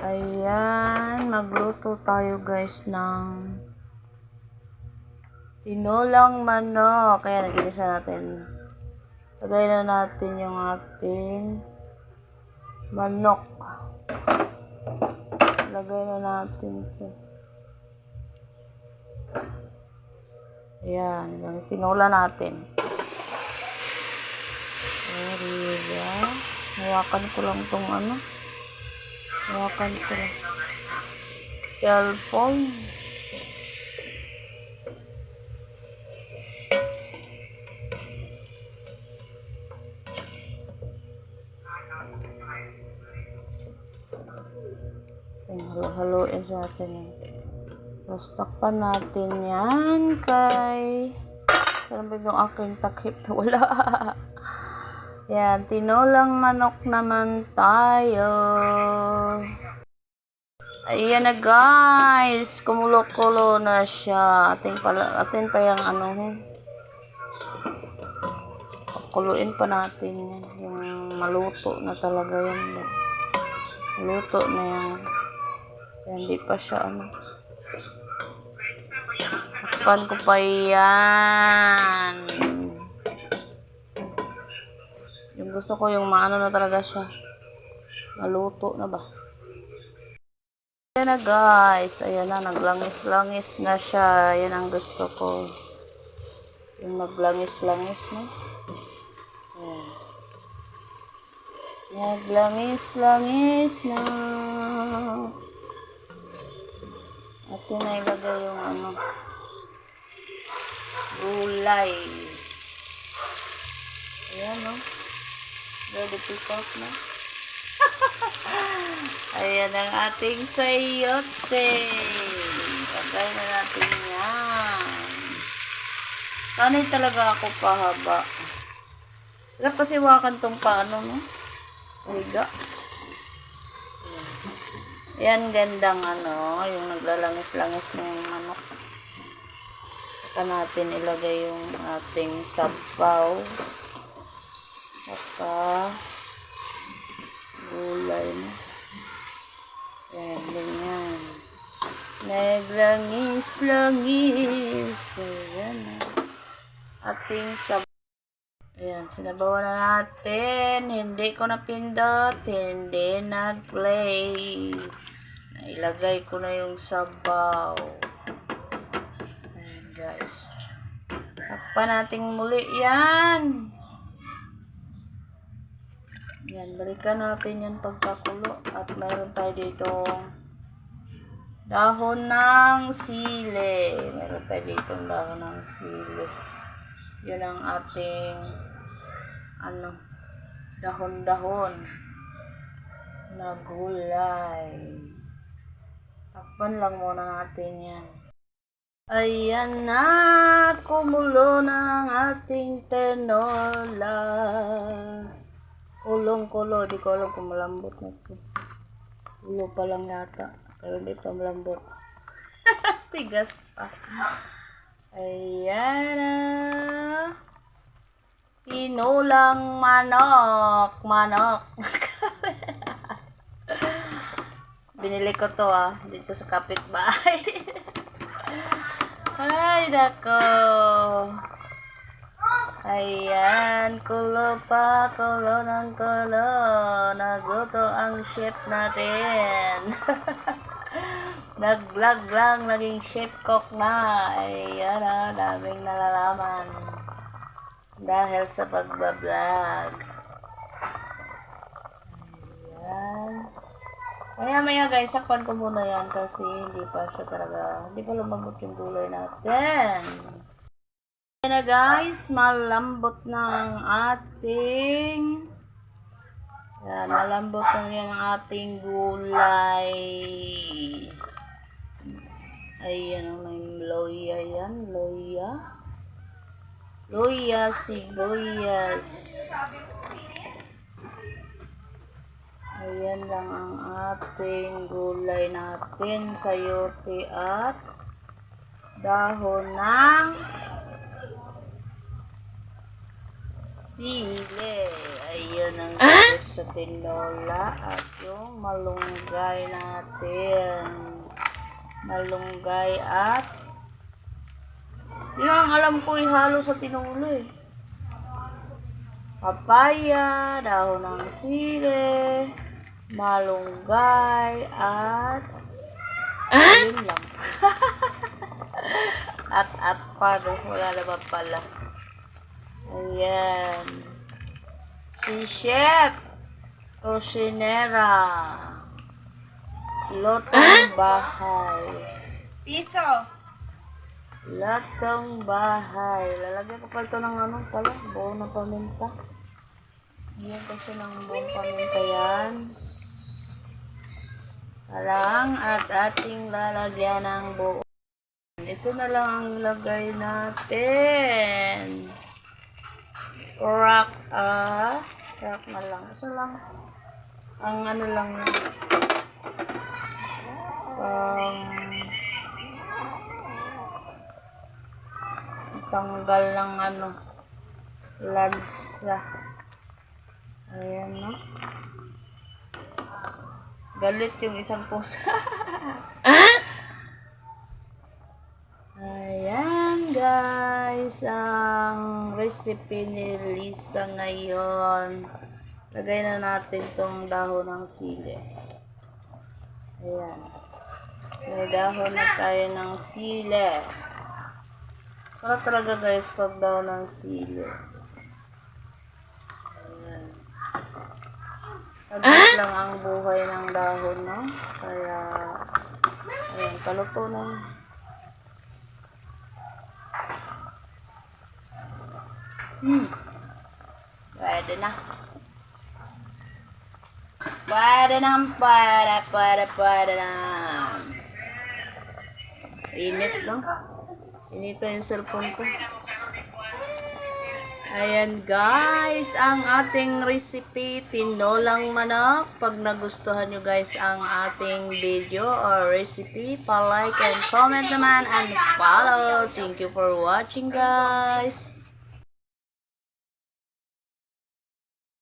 Ayan, magluto tayo guys ng tinolang manok. Kaya nagigisa natin. Lagay na natin yung ating manok. Lagay na natin ito. Ayan, yung tinola natin. There you Hawakan ko lang tong ano. Hawakan ko lang. Cellphone. Halo-haloin sa atin yan. Tapos takpan natin yan kay... Saan ba yung aking takip? Wala. Yan, tinolang manok naman tayo. Ayan na guys, kumulo-kulo na siya. Atin pala, atin pa yung ano eh. Kuluin pa natin. Yung maluto na talaga yan. Maluto na yan. Yan, di pa siya ano. Takpan ko pa yan. Gusto ko yung maano na talaga siya. Maluto na ba? Ayan na guys. Ayan na. Naglangis-langis na siya. Ayan ang gusto ko. Yung naglangis-langis na. Ayan. Naglangis-langis na. At yun na ilagay yung ano. Gulay. Ayan no. Ready to cook na. Ayan ang ating sayote. Pagay na natin yan. Sanay talaga ako pahaba. Hirap kasi wakan tong paano, no? Higa. Yan, gandang ano, yung naglalangis-langis ng manok. Saka natin ilagay yung ating sabaw. Saka gulay na. Yan, ganyan. Naglangis-langis. Ayan na. Ating sabaw. Ayan, sinabawan na natin. Hindi ko napindot. Hindi nag-play. Nailagay ko na yung sabaw. Ayan, guys. Takpan natin muli yan. Yan, balikan natin yan pagkakulo. At mayroon tayo dito dahon ng sili. Meron tayo dito dahon ng sili. Yun ang ating ano, dahon-dahon na gulay. Takpan lang muna natin yan. Ayan na, kumulo ang ating tenola. Kulong-kulo, di ko alam kung malambot na ito. Kulo pa lang yata, pero hindi pa malambot. Tigas pa. Ayan na. Tinulang manok. Manok. Binili ko to ah. Dito sa kapitbahay. Ay, nako. Ayan, kulo pa, kulo ng kulo. Naguto ang chef natin. Nag-vlog lang, naging chef cook na. Ayan ah, daming nalalaman. Dahil sa pagbablog. Ayan. Kaya maya guys, sakpan ko muna yan kasi hindi pa siya talaga, hindi pa lumambot yung gulay natin. Ayan na guys, malambot na ating yan, malambot na yan ang ating gulay. Ayan, oh, may loya yan, loya. Loya, sibuyas. Ayan lang ang ating gulay natin, sayote at dahon ng sili. Ayun ang ah? sa tinola at yung malunggay natin. Malunggay at yun ang alam ko ihalo sa tinola eh. Papaya, dahon ng sili, malunggay at yun lang. at at pa wala naman pala. Ayan. Si Chef Cusinera. Lotong bahay. Piso. Latong bahay. Lalagyan ko pa ito ng ano pala, buo na paminta. Ayan kasi ng buong paminta yan. Parang at ating lalagyan ng buo. Ito na lang ang lagay natin. Rock, ah, rock na lang. Isa lang. Ang ano lang, um, tanggal ng ano, lansa. Ayan, no? Galit yung isang pusa. Ayan, guys. Ang recipe ni Lisa ngayon. Lagay na natin tong dahon ng sili. Ayan. May dahon na tayo ng sili. Sarap talaga guys pag dahon ng sili. Ayan. Saglit lang ang buhay ng dahon, no? Kaya, ayan, paluto na Hmm. Pwede na. Pwede na, pwede, pwede, pwede na. Init, no? Inito yung cellphone ko. Ayan guys, ang ating recipe, tinolang manok. Pag nagustuhan nyo guys ang ating video or recipe, pa-like and comment naman and follow. Thank you for watching guys.